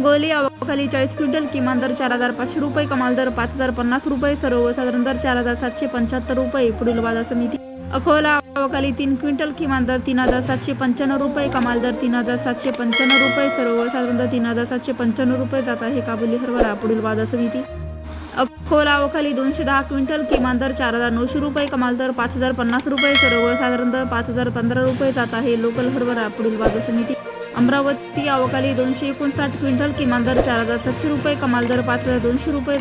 गोली अवाखाली चाळीस क्विंटल किमान दर चार हजार पाचशे रुपये कमाल दर पाच हजार पन्नास रुपये सर्वसाधारण दर चार हजार सातशे पंच्याहत्तर रुपये पुढील बाजार समिती. अकोला अवाखाली तीन क्विंटल किमान दर तीन हजार सातशे पंच्याण्णव रुपये कमाल दर तीन हजार सातशे पंच्याण्णव रुपये सर्वसाधारण दर तीन हजार सातशे पंच्याण्णव रुपये जात आहे काबुली हरभरा पुढील बाजार समिती. अकोला अवखाली दोनशे दहा क्विंटल किमान दर चार हजार नऊशे रुपये कमाल दर पाच हजार पन्नास रुपये सर्वसाधारण दर पाच हजार पंधरा रुपये जात आहे लोकल हरभरा पुढील बाजार समिती. अमरावती अवकाळी दोनशे एकोणसाठ क्विंटल किमान दर चार हजार सातशे रुपये कमाल दर पाच हजार दोनशे रुपये